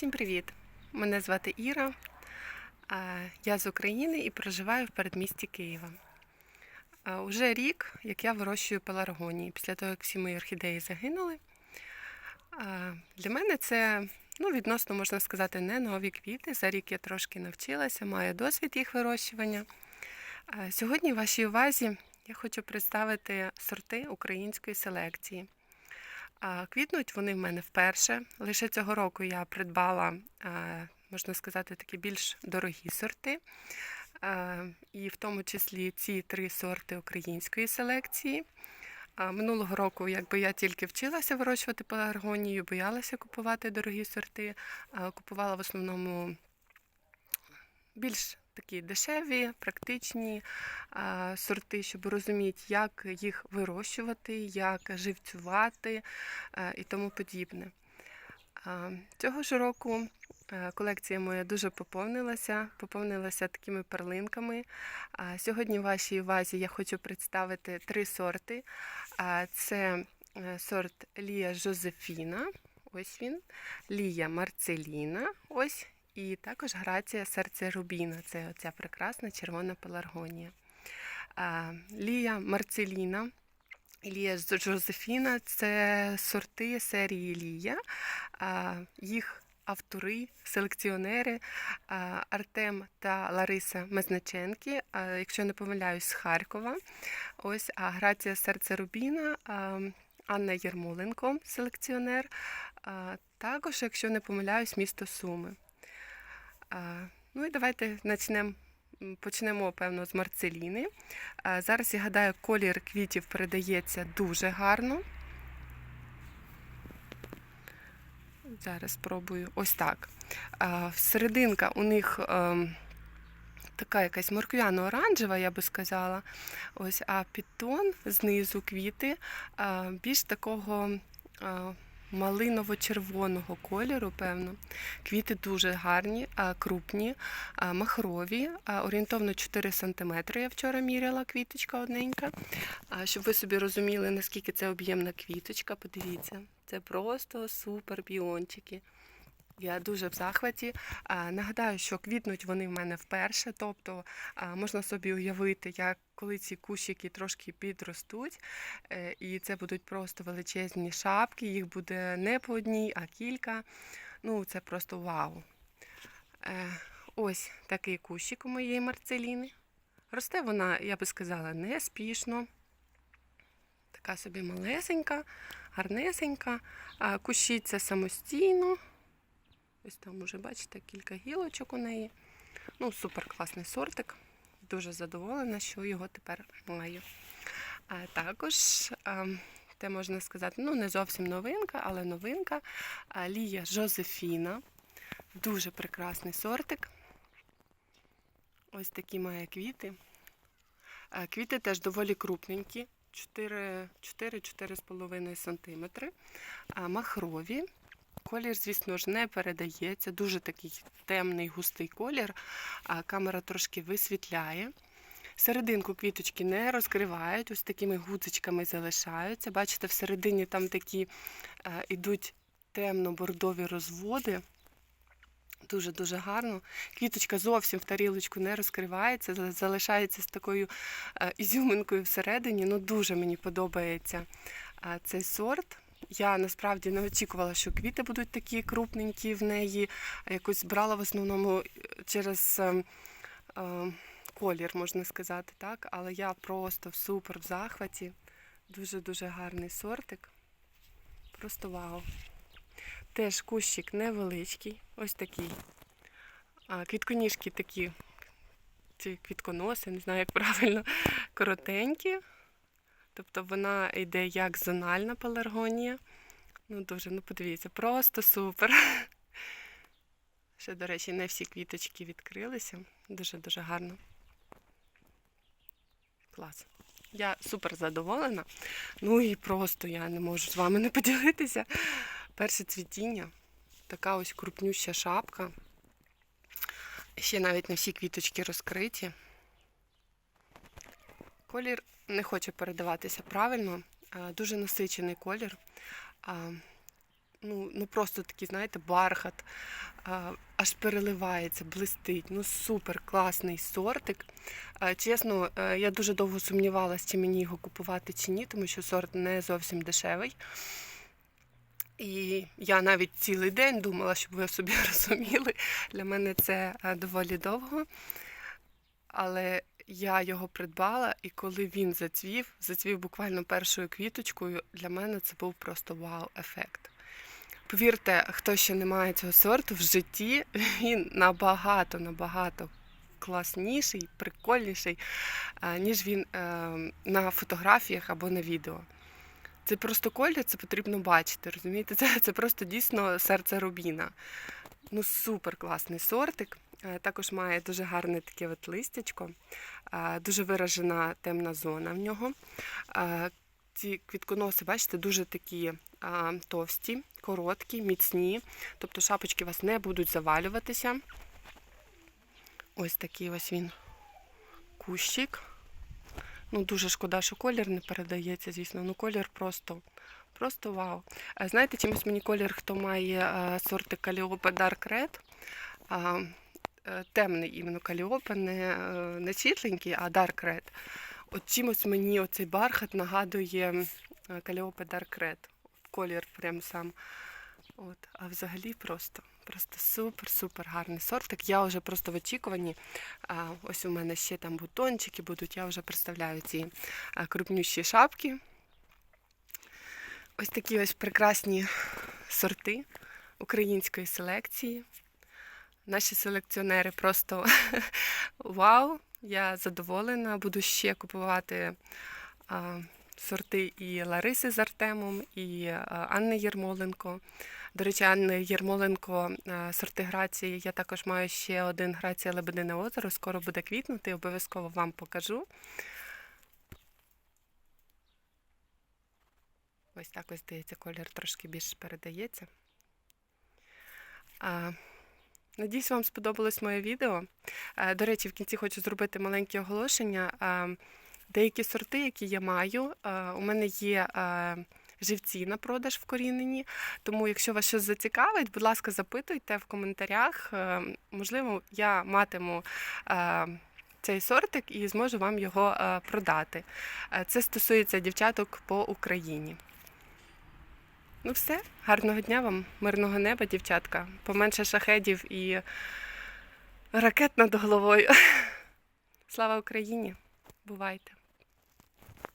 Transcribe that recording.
Всім привіт! Мене звати Іра. Я з України і проживаю в передмісті Києва. Уже рік, як я вирощую пеларгонії, після того, як всі мої орхідеї загинули. Для мене це ну, відносно, можна сказати, не нові квіти. За рік я трошки навчилася, маю досвід їх вирощування. Сьогодні в вашій увазі я хочу представити сорти української селекції. Квітнуть вони в мене вперше. Лише цього року я придбала, можна сказати, такі більш дорогі сорти. І в тому числі ці три сорти української селекції. Минулого року, якби я тільки вчилася вирощувати пеларгонію, боялася купувати дорогі сорти, купувала в основному більш такі дешеві, практичні сорти, щоб розуміти, як їх вирощувати, як живцювати а, і тому подібне. Цього ж року е, колекція моя дуже поповнилася, поповнилася такими перлинками. Сьогодні в вашій увазі я хочу представити три сорти. Це е, сорт Лія Жозефіна, ось він, Лія Марцеліна, ось і також грація серця Рубіна. Це оця прекрасна червона пеларгонія. Лія Марцеліна. Лія Жозефіна це сорти серії Лія. Їх автори, селекціонери Артем та Лариса Мезначенки, якщо не помиляюсь, з Харкова. Ось, а грація серця Рубіна. Анна Єрмоленко, селекціонер. Також, якщо не помиляюсь, місто Суми. Ну і давайте почнемо. Почнемо, певно, з марцеліни. Зараз, я гадаю, колір квітів передається дуже гарно. Зараз спробую ось так. Серединка у них ем, така якась морквяно-оранжева, я би сказала. Ось, а підтон знизу квіти більш такого. Малиново-червоного кольору, певно. Квіти дуже гарні, крупні, махрові, орієнтовно 4 см. Я вчора міряла квіточка одненька. Щоб ви собі розуміли, наскільки це об'ємна квіточка, подивіться, це просто супер біончики. Я дуже в захваті. Нагадаю, що квітнуть вони в мене вперше, тобто можна собі уявити, як коли ці кущики трошки підростуть, е, і це будуть просто величезні шапки, їх буде не по одній, а кілька. Ну, це просто вау. Е, Ось такий кущик у моєї марцеліни. Росте вона, я би сказала, неспішно. Така собі малесенька, гарнесенька, кущиться самостійно. Ось там уже, бачите, кілька гілочок у неї. Ну, супер класний сортик. Дуже задоволена, що його тепер маю. А також, те можна сказати, ну, не зовсім новинка, але новинка. Лія Жозефіна. Дуже прекрасний сортик. Ось такі має квіти. Квіти теж доволі крупненькі, 4-4,5 см. Махрові. Колір, звісно ж, не передається. Дуже такий темний, густий колір, а камера трошки висвітляє. Серединку квіточки не розкривають, ось такими гудзичками залишаються. Бачите, всередині там такі е, ідуть темно-бордові розводи. Дуже-дуже гарно. Квіточка зовсім в тарілочку не розкривається, залишається з такою е, ізюминкою всередині. Ну, дуже мені подобається е, цей сорт. Я насправді не очікувала, що квіти будуть такі крупненькі в неї. Якось брала в основному е, через е, е, колір, можна сказати, так. Але я просто супер в захваті. Дуже-дуже гарний сортик. Просто вау. Теж кущик невеличкий, ось такий. А, квітконіжки такі, ці квітконоси, не знаю, як правильно, коротенькі. Тобто вона йде як зональна пеларгонія. Ну, дуже, ну подивіться, просто супер. Ще, до речі, не всі квіточки відкрилися. Дуже-дуже гарно. Клас. Я супер задоволена. Ну і просто я не можу з вами не поділитися. Перше цвітіння. Така ось крупнюща шапка. Ще навіть не всі квіточки розкриті. Колір не хоче передаватися правильно. Дуже насичений колір. Ну, ну просто такий, знаєте, бархат, аж переливається, блистить. Ну супер класний сортик. Чесно, е, я дуже довго сумнівалася, чи мені його купувати чи ні, тому що сорт не зовсім дешевий. І я навіть цілий день думала, щоб ви собі розуміли. Для мене це е, доволі довго. Але я його придбала, і коли він зацвів, зацвів буквально першою квіточкою, для мене це був просто вау-ефект. Повірте, хто ще не має цього сорту в житті, він набагато, набагато класніший, прикольніший, е, ніж він е, на фотографіях або на відео. Це просто колір, це потрібно бачити, розумієте? Це, це просто дійсно серце рубіна. Ну, супер класний сортик. Е, Також має дуже гарне таке от листячко, е, дуже виражена темна зона в нього. Е, Ці квітконоси, бачите, дуже такі товсті, короткі, міцні. Тобто шапочки вас не будуть завалюватися. Ось такий ось він кущик. Ну, дуже шкода, що колір не передається, звісно. Ну, колір просто, просто вау. Знаєте, чимось мені колір, хто має сорти Calliope Dark Red, темний іменно Calliope, не, е, не світленький, а Dark Red. От чимось мені оцей бархат нагадує е, Calliope Dark Red. Колір прям сам. От, а взагалі просто, просто супер-супер гарний сортик. Я вже просто в очікуванні. Ось у мене ще там бутончики будуть. Я вже представляю ці крупнющі шапки. Ось такі ось прекрасні сорти української селекції. Наші селекціонери просто вау! Я задоволена. Буду ще купувати а, сорти і Лариси з Артемом, і а, Анни Єрмоленко. До речі, Анни Єрмоленко а, сорти грації. Я також маю ще один грація Лебедине озеро. Скоро буде квітнути, обов'язково вам покажу. Ось так ось здається, колір трошки більше передається. А, Надіюсь, вам сподобалось моє відео. Е, До речі, в кінці хочу зробити маленьке оголошення. Е, Деякі сорти, які я маю, е, у мене є живці на продаж вкорінені. Тому, якщо вас щось зацікавить, будь ласка, запитуйте в коментарях. Можливо, я матиму. Цей сортик і зможу вам його продати. Це стосується дівчаток по Україні. Ну все, гарного дня вам, мирного неба, дівчатка. Поменше шахедів і ракет над головою. Слава Україні! Бувайте!